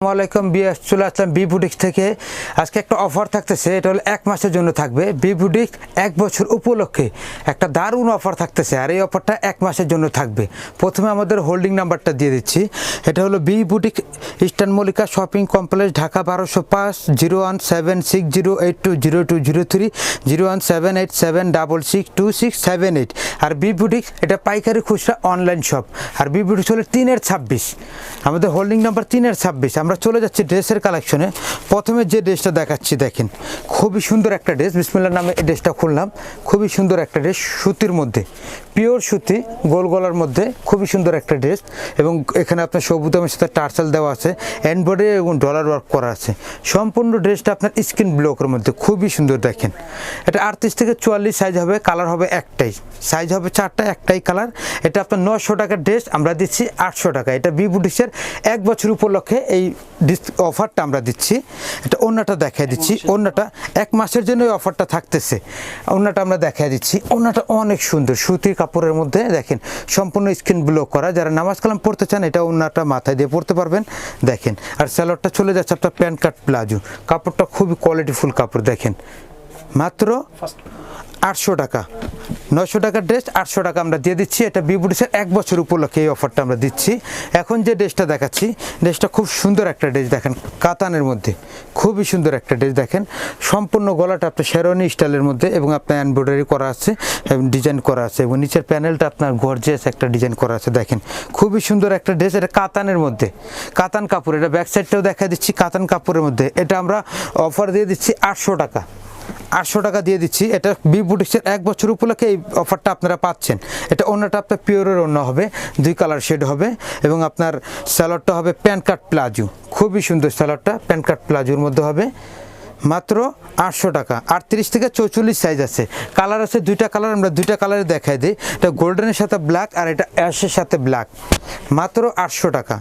আসসালামাইকুম বিএস চলে আসলাম বি থেকে। আজকে একটা অফার থাকতেছে, এটা হলো এক মাসের জন্য থাকবে। বি এক বছর উপলক্ষে একটা দারুণ অফার থাকতেছে, আর এই অফারটা এক মাসের জন্য থাকবে। প্রথমে আমাদের হোল্ডিং নাম্বারটা দিয়ে দিচ্ছি। এটা হলো B boutique eastern Mallika shopping complex, Dhaka বারোশো পাঁচ, zero one seven six zero eight two zero two zero three, zero one seven eight seven double six two six seven eight. আর বি বুটিক্স এটা পাইকারি খুচরা online shop. আর B boutiques হলো তিনের ছাব্বিশ। আমাদের হোল্ডিং নাম্বার তিনের ছাব্বিশ। আমরা চলে যাচ্ছি ড্রেসের কালেকশনে প্রথমে যে ড্রেসটা দেখাচ্ছি, দেখেন, খুবই সুন্দর একটা ড্রেস। বিসমিল্লার নামে এই ড্রেসটা খুললাম। খুবই সুন্দর একটা ড্রেস, সুতির মধ্যে। পিওর সুতি, গোল গলার মধ্যে, খুবই সুন্দর একটা ড্রেস। এবং এখানে আপনার সবুদামের সাথে টার্সেল দেওয়া আছে। এনবডি এবং ডলার ওয়ার্ক করা আছে। সম্পূর্ণ ড্রেসটা আপনার স্কিন ব্লকের মধ্যে। খুবই সুন্দর, দেখেন। এটা আটত্রিশ থেকে চুয়াল্লিশ সাইজ হবে কালার হবে একটাই। সাইজ হবে চারটা, একটাই কালার এটা আপনার নশো টাকার ড্রেস, আমরা দিচ্ছি আটশো টাকা। এটা বি বুটিক্সের এক বছর উপলক্ষে এই অফারটা আমরা দিচ্ছি। এটা অন্যটা দেখাই দিচ্ছি। অন্যটা এক মাসের জন্য এই অফারটা থাকতেছে। অন্যটা আমরা দেখাই দিচ্ছি। অন্যটা অনেক সুন্দর। সুতির কাপড়ের মধ্যে দেখেন সম্পূর্ণ স্ক্রিন ব্লক করা। যারা নামাজ কালাম পড়তে চান এটা অন্যটা মাথায় দিয়ে পড়তে পারবেন। দেখেন আর স্যালোডটা চলে যাচ্ছে আপনার প্যান্ট কাট প্লাজো। কাপড়টা খুবই কোয়ালিটিফুল কাপড় দেখেন। মাত্র আটশো টাকা। নশো টাকার ড্রেস আটশো টাকা আমরা দিয়ে দিচ্ছি। এটা বিবুটিসের এক বছর উপলক্ষে এই অফারটা আমরা দিচ্ছি। এখন যে ড্রেসটা দেখাচ্ছি ড্রেসটা খুব সুন্দর একটা ড্রেস দেখেন, কাতানের মধ্যে। খুবই সুন্দর একটা ড্রেস দেখেন। সম্পূর্ণ গলাটা আপনার শেরনি স্টাইলের মধ্যে এবং আপনার এমব্রয়ডারি করা আছে ডিজাইন করা আছে, এবং নিচের প্যানেলটা আপনার গর্জিয়াস একটা ডিজাইন করা আছে দেখেন। খুবই সুন্দর একটা ড্রেস এটা কাতানের মধ্যে। কাতান কাপড়, এটা ব্যাক সাইডটাও দেখা দিচ্ছি, কাতান কাপড়ের মধ্যে। এটা আমরা অফার দিয়ে দিচ্ছি আটশো টাকা। আটশো টাকা দিয়ে দিচ্ছি। এটা বি বুটিক্সের এক বছর উপলক্ষে এই অফারটা আপনারা পাচ্ছেন। এটা অন্যটা আপনার পিওরের অন্য হবে, দুই কালার শেড হবে এবং আপনার স্যালাডটা হবে প্যান কাট প্লাজো। খুবই সুন্দর স্যালাডটা প্যান কাট প্লাজোর মধ্যে হবে। মাত্র আটশো টাকা। আটত্রিশ থেকে চৌচল্লিশ সাইজ আছে। কালার আছে দুইটা কালার আমরা দুইটা কালারে দেখাই দিই। এটা গোল্ডেনের সাথে ব্ল্যাক আর এটা অ্যাশের সাথে ব্ল্যাক মাত্র আটশো টাকা।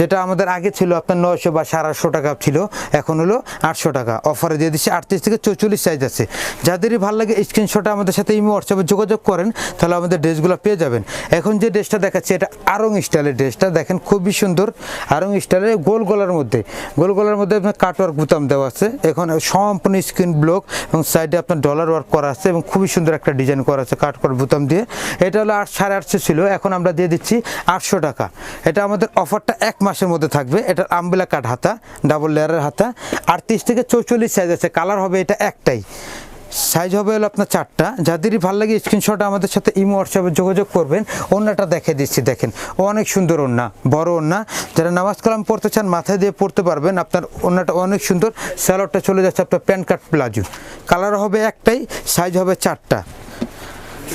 যেটা আমাদের আগে ছিল আপনার নয়শো বা সাড়ে আটশো টাকা ছিল, এখন হলো আটশো টাকা। অফারে দিয়ে দিচ্ছি আটত্রিশ থেকে চৌচল্লিশ সাইজ আছে। যাদেরই ভালো লাগে স্ক্রিনশটে আমাদের সাথে ইমো হোয়াটসঅ্যাপে যোগাযোগ করেন, তাহলে আমাদের ড্রেসগুলো পেয়ে যাবেন। এখন যে ড্রেসটা দেখাচ্ছি, এটা আরং স্টাইলের ড্রেসটা দেখেন খুবই সুন্দর। আরং স্টাইলের গোল গলার মধ্যে, গোল গলার মধ্যে আপনার কাটওয়ার্ক বুতাম দেওয়া আছে। এখন সম্পূর্ণ স্ক্রিন ব্লক এবং সাইডে আপনার ডলার ওয়ার্ক করা আছে এবং খুবই সুন্দর একটা ডিজাইন করা আছে কাটওয়ার্ক বুতাম দিয়ে। এটা হলো আট, সাড়ে আটশো ছিল, এখন আমরা দিয়ে দিচ্ছি আটশো টাকা। এটা আমাদের অফারটা এক মাসের মধ্যে থাকবে। এটা আমবেলা কাঠ হাতা ডাবল লেয়ারের হাতা। আটত্রিশ থেকে চৌচল্লিশ সাইজ আছে। কালার হবে এটা একটাই। সাইজ হবে হলো আপনার চারটা। যাদেরই ভালো লাগে স্ক্রিনশট আমাদের সাথে ইমো হোয়াটসঅ্যাপে যোগাযোগ করবেন। ওন্নাটা দেখে দিচ্ছি, দেখেন। ও অনেক সুন্দর ওন্না বড় ওন্না যারা নামাজ কালাম পড়তে চান মাথায় দিয়ে পড়তে পারবেন। আপনার ওন্নাটা অনেক সুন্দর। স্যালোডটা চলে যাচ্ছে আপনার প্যান কাট প্লাজো। কালার হবে একটাই সাইজ হবে চারটা।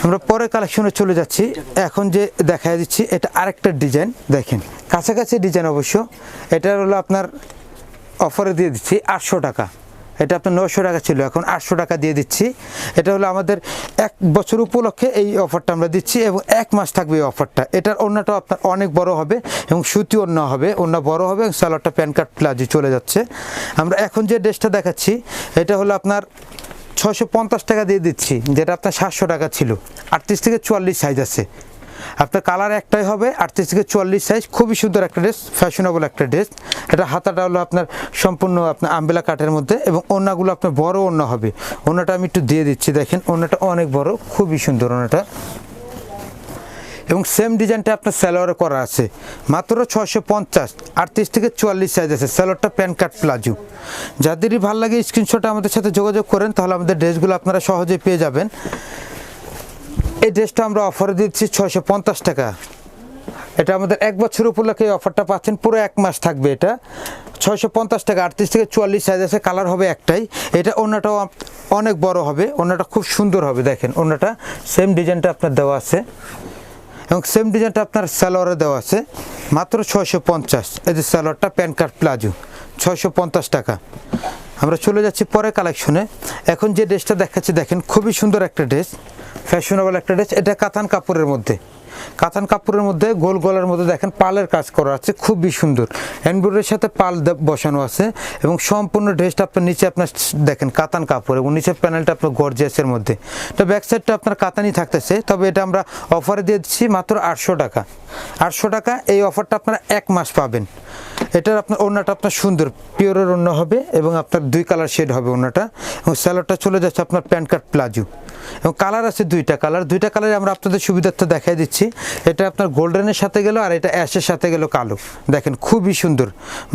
আমরা পরে কালেকশনে চলে যাচ্ছি। এখন যে দেখা দিচ্ছি, এটা আরেকটা ডিজাইন দেখেন। কাছাকাছি ডিজাইন অবশ্য। এটা হলো আপনার অফারে দিয়ে দিচ্ছি আটশো টাকা। এটা আপনার নশো টাকা ছিল, এখন আটশো টাকা দিয়ে দিচ্ছি। এটা হলো আমাদের এক বছর উপলক্ষে এই অফারটা আমরা দিচ্ছি এবং এক মাস থাকবে এই অফারটা এটার অন্যটাও আপনার অনেক বড় হবে এবং সুতি অন্য হবে অন্য বড় হবে এবং সালোয়ারটা প্যান কার্ড প্লাজো চলে যাচ্ছে। আমরা এখন যে ড্রেসটা দেখাচ্ছি, এটা হলো আপনার ছশো পঞ্চাশ টাকা দিয়ে দিচ্ছি, যেটা আপনার সাতশো টাকা ছিল। আটত্রিশ থেকে চুয়াল্লিশ সাইজ আছে। আপনার কালার একটাই হবে, আটত্রিশ থেকে চুয়াল্লিশ সাইজ খুবই সুন্দর একটা ড্রেস ফ্যাশনেবল একটা ড্রেস এটা হাতাটা হলো আপনার সম্পূর্ণ আপনার আম্বেলা কাঠের মধ্যে এবং ওনাগুলো আপনার বড় ওনা হবে। ওনাটা আমি একটু দিয়ে দিচ্ছি, দেখেন ওনাটা অনেক বড়, খুবই সুন্দর ওনাটা এবং সেম ডিজাইনটা আপনার স্যালোয়ারে করা আছে। মাত্র ছশো পঞ্চাশ, আটত্রিশ থেকে চুয়াল্লিশ সাইজ আছে। স্যালোয়ারটা প্যান কাট প্লাজো। যাদেরই ভালো লাগে স্ক্রিনশটে আমাদের সাথে যোগাযোগ করেন, তাহলে আমাদের ড্রেসগুলো আপনারা সহজেই পেয়ে যাবেন। এই ড্রেসটা আমরা অফারে দিচ্ছি ছয়শো পঞ্চাশ টাকা। এটা আমাদের এক বছর উপলক্ষে এই অফারটা পাচ্ছেন, পুরো এক মাস থাকবে এটা। ছয়শো পঞ্চাশ টাকা, আটত্রিশ থেকে চুয়াল্লিশ সাইজ আছে কালার হবে একটাই। এটা অন্যটাও অনেক বড় হবে অন্যটা খুব সুন্দর হবে, দেখেন অন্যটা সেম ডিজাইনটা আপনার দেওয়া আছে। এবং সেম ডিজাইনটা আপনার স্যালোয়ারে দেওয়া আছে। মাত্র ছয়শো পঞ্চাশ। এই যে স্যালোয়ারটা প্যান কার্ড প্লাজো ছয়শো পঞ্চাশ টাকা। আমরা চলে যাচ্ছি পরে কালেকশনে এখন যে ড্রেসটা দেখাচ্ছি, দেখেন খুবই সুন্দর একটা ড্রেস ফ্যাশনেবল একটা ড্রেস এটা কাতান কাপড়ের মধ্যে। কাতান কাপড়ের মধ্যে, গোল গলার মধ্যে দেখেন পালের কাজ করা আছে, খুবই সুন্দর। এনব্রয়ডারির সাথে পাল বসানো আছে এবং সম্পূর্ণ ড্রেসটা আপনার নিচে আপনার দেখেন কাতান কাপড় এবং নিচের প্যানেলটা আপনার গর্জিয়াসের মধ্যে। তো ব্যাক সাইডটা আপনার কাতানই থাকতেছে, তবে এটা আমরা অফারে দিয়ে দিচ্ছি মাত্র আটশো টাকা। আটশো টাকা, এই অফারটা আপনারা এক মাস পাবেন। এটার আপনার ওড়নাটা আপনার সুন্দর পিওরের ওড়না হবে এবং আপনার দুই কালার শেড হবে ওড়নাটা এবং স্যালোডটা চলে যাচ্ছে আপনার প্যান্ট কার্ড প্লাজো। এবং কালার আছে দুইটা কালার দুইটা কালারে আমরা আপনাদের সুবিধার্থে দেখাই দিচ্ছি। এটা আপনার গোল্ডেনের সাথে গেল আর এটা অ্যাশের সাথে গেল কালো। দেখেন খুবই সুন্দর।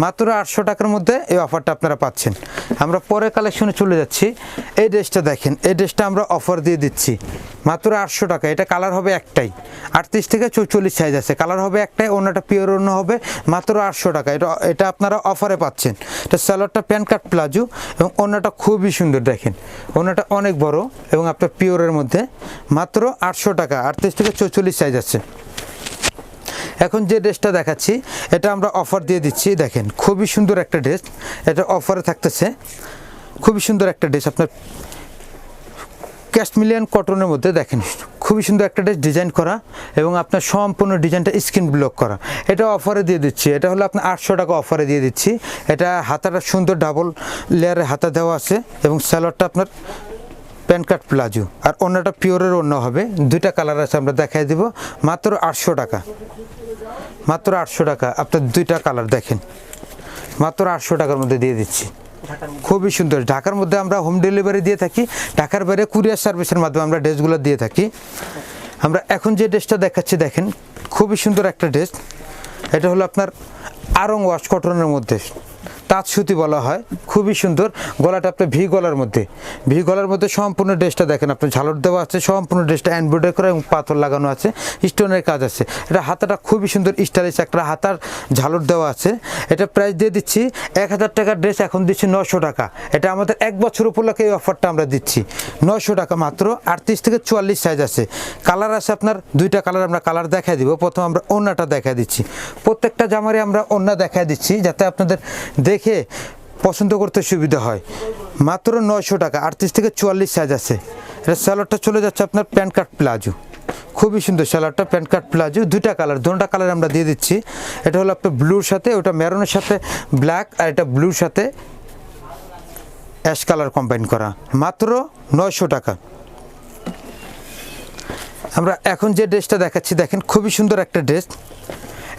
মাত্র আটশো টাকার মধ্যে এই অফারটা আপনারা পাচ্ছেন। আমরা পরে কালেকশনে চলে যাচ্ছি। এই ড্রেসটা দেখেন, এই ড্রেসটা আমরা অফার দিয়ে দিচ্ছি। মাত্র আটশো টাকা, এটা কালার হবে একটাই। আটত্রিশ থেকে চৌচল্লিশ সাইজ আছে। কালার হবে একটাই, অন্যটা পিওর অন্য হবে। মাত্র আটশো টাকা, এটা এটা আপনারা অফারে পাচ্ছেন। এটা স্যালোয়ারটা প্যান্ট কাট প্লাজো এবং অন্যটা খুবই সুন্দর দেখেন। অন্যটা অনেক বড় এবং আপনার পিওরের মধ্যে মাত্র আটশো টাকা, আটত্রিশ থেকে চৌচল্লিশ সাইজ আছে। এখন যে ড্রেসটা দেখাচ্ছি, এটা আমরা অফার দিয়ে দিচ্ছি, দেখেন খুবই সুন্দর একটা ড্রেস এটা অফারে থাকতেছে, খুবই সুন্দর একটা ড্রেস আপনার ক্যাশমিলিয়ান কটনের মধ্যে দেখেন। খুবই সুন্দর একটা ড্রেস ডিজাইন করা এবং আপনার সম্পূর্ণ ডিজাইনটা স্ক্রিন ব্লক করা। এটা অফারে দিয়ে দিচ্ছি। এটা হলো আপনার আটশো টাকা অফারে দিয়ে দিচ্ছি। এটা হাতাটা সুন্দর ডাবল লেয়ারের হাতা দেওয়া আছে এবং স্যালোয়ারটা আপনার প্যান কার্ড প্লাজো। আর অন্যটা পিওরের অন্য হবে। দুইটা কালার আছে, আমরা দেখাই দিব। মাত্র আটশো টাকা। মাত্র আটশো টাকা। আপনার দুইটা কালার দেখেন। মাত্র আটশো টাকার মধ্যে দিয়ে দিচ্ছি। খুবই সুন্দর। ঢাকার মধ্যে আমরা হোম ডেলিভারি দিয়ে থাকি, ঢাকার বাইরে কুরিয়ার সার্ভিসের মাধ্যমে আমরা ড্রেসগুলো দিয়ে থাকি। আমরা এখন যে ড্রেসটা দেখাচ্ছি, দেখেন, খুবই সুন্দর একটা ড্রেস এটা হলো আপনার আরং ওয়াশ কটনের মধ্যে। তাঁত সুতি বলা হয়। খুবই সুন্দর। গলাটা আপনার ভি গলার মধ্যে। ভি গলার মধ্যে সম্পূর্ণ ড্রেসটা দেখেন আপনার ঝালর দেওয়া আছে, সম্পূর্ণ ড্রেসটা এমব্রয়ডারি করা এবং পাথর লাগানো আছে স্টোনের কাজ আছে। এটা হাতাটা খুবই সুন্দর স্টাইলিশ একটা হাতার ঝালর দেওয়া আছে। এটা প্রাইস দিয়ে দিচ্ছি এক হাজার টাকার ড্রেস এখন দিচ্ছি নশো টাকা। এটা আমাদের এক বছর উপলক্ষে এই অফারটা আমরা দিচ্ছি। নশো টাকা মাত্র, আটত্রিশ থেকে চুয়াল্লিশ সাইজ আছে। কালার আছে আপনার, দুইটা কালার আমরা কালার দেখাই দিব। প্রথম আমরা ওড়নাটা দেখাই দিচ্ছি। প্রত্যেকটা জামারে আমরা ওড়না দেখাই দিচ্ছি, যাতে আপনাদের দেখে পছন্দ করতে সুবিধা হয়। মাত্র নয়শো টাকা, আটত্রিশ থেকে চুয়াল্লিশ সাইজ আছে। এটা স্যালোডটা চলে যাচ্ছে আপনার প্যান্ট কার্ড প্লাজো খুবই সুন্দর স্যালাডটা প্যান্ট কার্ড প্লাজো দুইটা কালার দুটা কালার আমরা দিয়ে দিচ্ছি। এটা হলো আপনার ব্লুর সাথে, ওটা মেরুনের সাথে ব্ল্যাক আর এটা ব্লুর সাথে অ্যাশ কালার কম্বাইন করা। মাত্র নয়শো টাকা। আমরা এখন যে ড্রেসটা দেখাচ্ছি, দেখেন খুবই সুন্দর একটা ড্রেস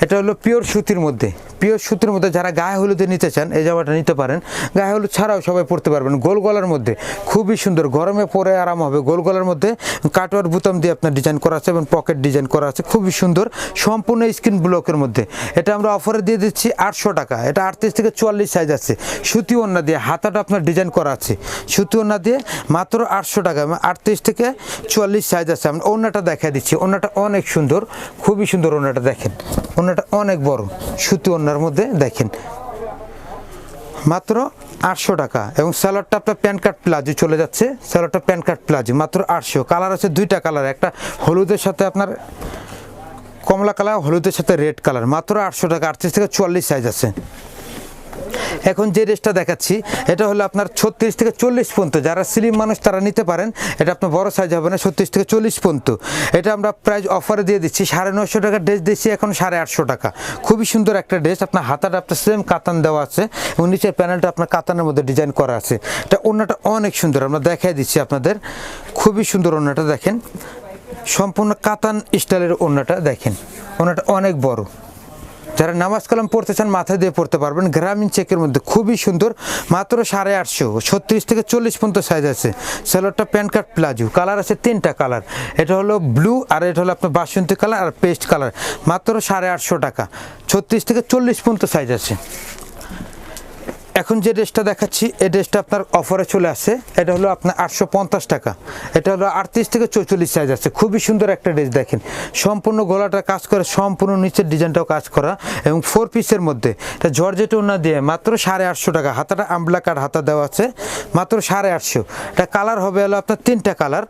এটা হলো পিওর সুতির মধ্যে। পিওর সুতির মধ্যে যারা গায়ে হলুদে নিতে চান, এই জামাটা নিতে পারেন। গায়ে হলুদ ছাড়াও সবাই পরতে পারবেন। গোল গলার মধ্যে খুবই সুন্দর গরমে পরে আরাম হবে। গোল গলার মধ্যে কাটোয়ার বুতাম দিয়ে আপনার ডিজাইন করা আছে এবং পকেট ডিজাইন করা আছে। খুবই সুন্দর। সম্পূর্ণ স্ক্রিন ব্লকের মধ্যে। এটা আমরা অফারে দিয়ে দিচ্ছি আটশো টাকা। এটা আটত্রিশ থেকে চুয়াল্লিশ সাইজ আছে। সুতি ওন্না দিয়ে হাতাটা আপনার ডিজাইন করা আছে। সুতি ওন্না দিয়ে মাত্র আটশো টাকা আটত্রিশ থেকে চুয়াল্লিশ সাইজ আছে। আমরা ওন্নাটা দেখা দিচ্ছি। ওন্নাটা অনেক সুন্দর। খুবই সুন্দর ওন্নাটা দেখেন। ওন্নাটা অনেক বড়। সুতি ওনার মধ্যে দেখেন। মাত্র আটশো টাকা। এবং স্যালোডটা আপনার প্যান কার্ড প্লাজো চলে যাচ্ছে। স্যালাডটা প্যান কার্ড প্লাজো, মাত্র আটশো। কালার আছে দুইটা কালার। একটা হলুদের সাথে আপনার কমলা কালার, হলুদের সাথে রেড কালার। মাত্র আটশো টাকা। আটত্রিশ থেকে চুয়াল্লিশ সাইজ আছে। এখন যে ড্রেসটা দেখাচ্ছি, এটা হলো আপনার ছত্রিশ থেকে চল্লিশ পর্যন্ত। যারা স্লিম মানুষ, তারা নিতে পারেন। এটা আপনার বড় সাইজ হবে না, ছত্রিশ থেকে চল্লিশ পর্যন্ত। এটা আমরা প্রাইস অফারে দিয়ে দিচ্ছি। সাড়ে নশো টাকার ড্রেস দিচ্ছি, এখন সাড়ে আটশো টাকা। খুবই সুন্দর একটা ড্রেস আপনার হাতাটা আপনার সেম কাতান দেওয়া আছে এবং নিচের প্যানেলটা আপনার কাতানের মধ্যে ডিজাইন করা আছে। এটা ওনাটা অনেক সুন্দর। আমরা দেখাই দিচ্ছি আপনাদের। খুবই সুন্দর ওনাটা দেখেন। সম্পূর্ণ কাতান স্টাইলের ওনাটা দেখেন। ওনাটা অনেক বড়। যারা নামাজ কালাম পড়তে চান মাথায় দিয়ে পড়তে পারবেন। গ্রামীণ চেকের মধ্যে খুবই সুন্দর। মাত্র সাড়ে আটশো, ছত্রিশ থেকে চল্লিশ পর্যন্ত সাইজ আছে। স্যালোডটা প্যান্ট কার্ড প্লাজো। কালার আছে তিনটা কালার। এটা হলো ব্লু আর এটা হলো আপনার বাসন্তী কালার আর পেস্ট কালার। মাত্র সাড়ে আটশো টাকা। ছত্রিশ থেকে চল্লিশ পর্যন্ত সাইজ আছে। এখন যে ড্রেসটা দেখাচ্ছি, এই ড্রেসটা আপনার অফারে চলে আসে। এটা হলো আপনার আটশো পঞ্চাশ টাকা। এটা হলো আটত্রিশ থেকে চৌচল্লিশ সাইজ আছে। খুবই সুন্দর একটা ড্রেস দেখেন। সম্পূর্ণ গলাটা কাজ করে, সম্পূর্ণ নিচের ডিজাইনটাও কাজ করা এবং ফোর পিসের মধ্যে। এটা জর্জেট ওনা দিয়ে মাত্র সাড়ে আটশো টাকা। হাতাটা আমলা কার হাতা দেওয়া আছে, মাত্র সাড়ে আটশো। এটা কালার হবে হলো আপনার তিনটা কালার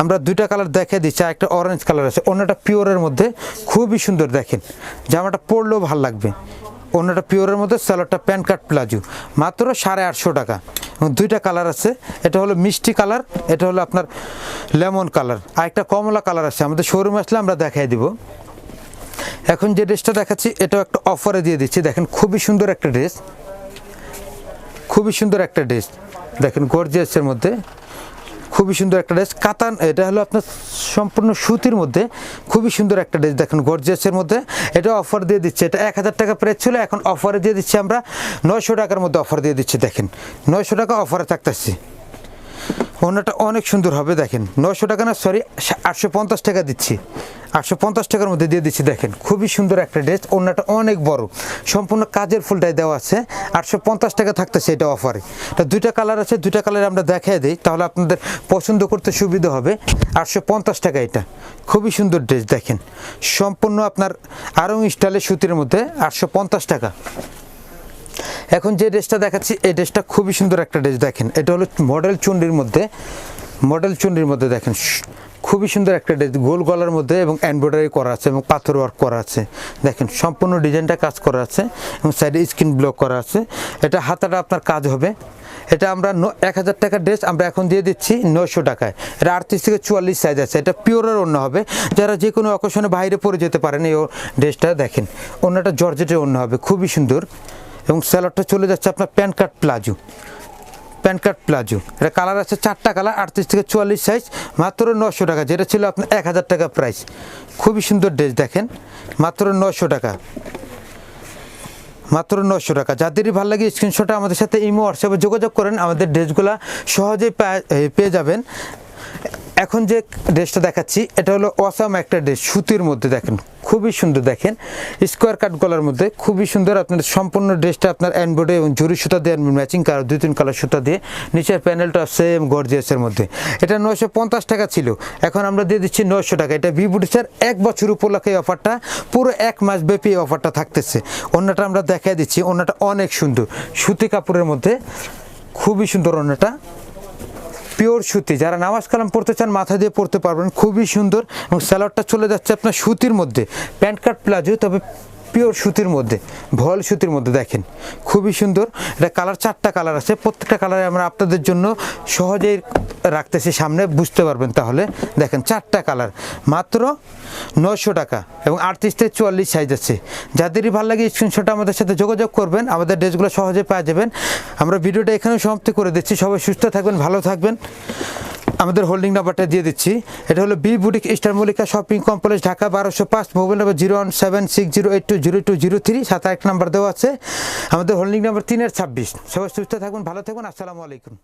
আমরা দুইটা কালার দেখে দিচ্ছি একটা অরেঞ্জ কালার আছে। অন্যটা পিওরের মধ্যে। খুবই সুন্দর দেখেন। জামাটা পরলেও ভালো লাগবে। অন্যটা পিওরের মধ্যে স্যালোডটা প্যান কার্ড প্লাজো। মাত্র সাড়ে আটশো টাকা। দুইটা কালার আছে। এটা হলো মিষ্টি কালার, এটা হলো আপনার লেমন কালার। আর একটা কমলা কালার আছে। আমাদের শোরুমে আসলে আমরা দেখাই দিব। এখন যে ড্রেসটা দেখাচ্ছি, এটাও একটা অফারে দিয়ে দিচ্ছি। দেখেন, খুবই সুন্দর একটা ড্রেস। খুবই সুন্দর একটা ড্রেস। দেখেন গর্জিয়াসের মধ্যে। খুবই সুন্দর একটা ড্রেস কাতান, এটা হলো আপনার সম্পূর্ণ সুতির মধ্যে খুবই সুন্দর একটা ড্রেস দেখুন গর্জিয়াসের মধ্যে। এটা অফার দিয়ে দিচ্ছে। এটা এক হাজার টাকা প্রাইস ছিল, এখন অফারে দিয়ে দিচ্ছি আমরা। নয়শো টাকার মধ্যে অফার দিয়ে দিচ্ছি, দেখেন। নয়শো টাকা অফারে থাকতেছি। ওনাটা অনেক সুন্দর হবে, দেখেন। নয়শো টাকা না সরি আটশো পঞ্চাশ টাকা দিচ্ছি। আটশো পঞ্চাশ টাকার মধ্যে দিয়ে দিচ্ছি, দেখেন। খুবই সুন্দর একটা ড্রেস ওনাটা অনেক বড়। সম্পূর্ণ কাজের ফুলটাই দেওয়া আছে। আটশো পঞ্চাশ টাকা থাকতেছে এটা অফারে এটা দুইটা কালার আছে, দুইটা কালার আমরা দেখাই দিই, তাহলে আপনাদের পছন্দ করতে সুবিধা হবে। আটশো পঞ্চাশ টাকা এটা। খুবই সুন্দর ড্রেস দেখেন। সম্পূর্ণ আপনার আরং স্টাইলের সুতির মধ্যে আটশো পঞ্চাশ টাকা। এখন যে ড্রেসটা দেখাচ্ছি, এই ড্রেসটা খুবই সুন্দর একটা ড্রেস দেখেন। এটা হলো মডেল চুন্ডির মধ্যে, মডেল চুন্ডির মধ্যে দেখেন খুবই সুন্দর একটা ড্রেস, গোল গলার মধ্যে এবং এমব্রয়ডারি করা আছে এবং পাথর ওয়ার্ক করা আছে। দেখেন, সম্পূর্ণ ডিজাইনটা কাজ করা আছে এবং সাইডে স্ক্রিন ব্লক করা আছে। এটা হাতাটা আপনার কাজ হবে। এটা আমরা ন, এক হাজার টাকার ড্রেস আমরা এখন দিয়ে দিচ্ছি নয়শো টাকায়। এটা আটত্রিশ থেকে চুয়াল্লিশ সাইজ আছে। এটা পিওরের অন্য হবে। যারা যে কোনো অকেশনে বাইরে পরে যেতে পারেন এই ড্রেসটা দেখেন, অন্যটা জর্জেটের অন্য হবে। খুবই সুন্দর। এবং স্যালাডটা চলে যাচ্ছে আপনার pant cut palazzo. Pant cut palazzo. এটা কালার আছে চারটা কালার, আটত্রিশ থেকে চুয়াল্লিশ সাইজ মাত্র নশো টাকা, যেটা ছিল আপনার এক হাজার টাকা প্রাইস খুবই সুন্দর ড্রেস দেখেন, মাত্র নশো টাকা। মাত্র নশো টাকা। যাদেরই ভালো লাগে স্ক্রিনশটে আমাদের সাথে ইমো, হোয়াটসঅ্যাপে যোগাযোগ করেন, আমাদের ড্রেসগুলো সহজেই পেয়ে যাবেন। এখন যে ড্রেসটা দেখাচ্ছি, এটা হলো অসাম একটা ড্রেস সুতির মধ্যে দেখেন। খুবই সুন্দর দেখেন। স্কোয়ার কাট গলার মধ্যে খুবই সুন্দর আপনার সম্পূর্ণ ড্রেসটা আপনার অ্যান্ডবোর্ডে এবং জুরি সুতা দিয়ে ম্যাচিং কালার দুই, তিন কালার সুতা দিয়ে নিচের প্যানেলটা সেম গর্জিয়াসের মধ্যে। এটা নয়শো পঞ্চাশ টাকা ছিল। এখন আমরা দিয়ে দিচ্ছি নয়শো টাকা। এটা বিবুটিসের এক বছর উপলক্ষে অফারটা পুরো এক মাস ব্যাপী অফারটা থাকতেছে। অন্যটা আমরা দেখাই দিচ্ছি। অন্যটা অনেক সুন্দর। সুতি কাপড়ের মধ্যে খুবই সুন্দর অন্যটা। পিওর সুতি। যারা নামাজ কালাম পড়তে চান, মাথা দিয়ে পড়তে পারবেন। খুবই সুন্দর। এবং স্যালাডটা চলে যাচ্ছে আপনার সুতির মধ্যে। প্যান্ট কাট প্লাজো, তবে পিওর সুতির মধ্যে ভল সুতির মধ্যে দেখেন। খুবই সুন্দর। এটা কালার, চারটা কালার আছে। প্রত্যেকটা কালারে আমরা আপনাদের জন্য সহজেই রাখতেছি সামনে, বুঝতে পারবেন তাহলে। দেখেন, চারটা কালার। মাত্র নয়শো টাকা এবং আটত্রিশ থেকে চুয়াল্লিশ সাইজ আছে। যাদেরই ভালো লাগে স্ক্রিনশটে আমাদের সাথে যোগাযোগ করবেন। আমাদের ড্রেসগুলো সহজে পাওয়া যাবেন। আমরা ভিডিওটা এখানে সমাপ্তি করে দিচ্ছি। সবাই সুস্থ থাকবেন, ভালো থাকবেন। আমাদের হোল্ডিং নাম্বারটা দিয়ে দিচ্ছি। এটা হলো B boutique star Mallika shopping complex Dhaka বারোশো পাঁচ mobile number zero one seven six zero eight two zero two zero three সাত আট নাম্বার দেওয়া আছে। আমাদের হোল্ডিং নাম্বার তিনের ছাব্বিশ। সবাই সুস্থ থাকুন, ভালো থাকুন, আসসালামু আলাইকুম।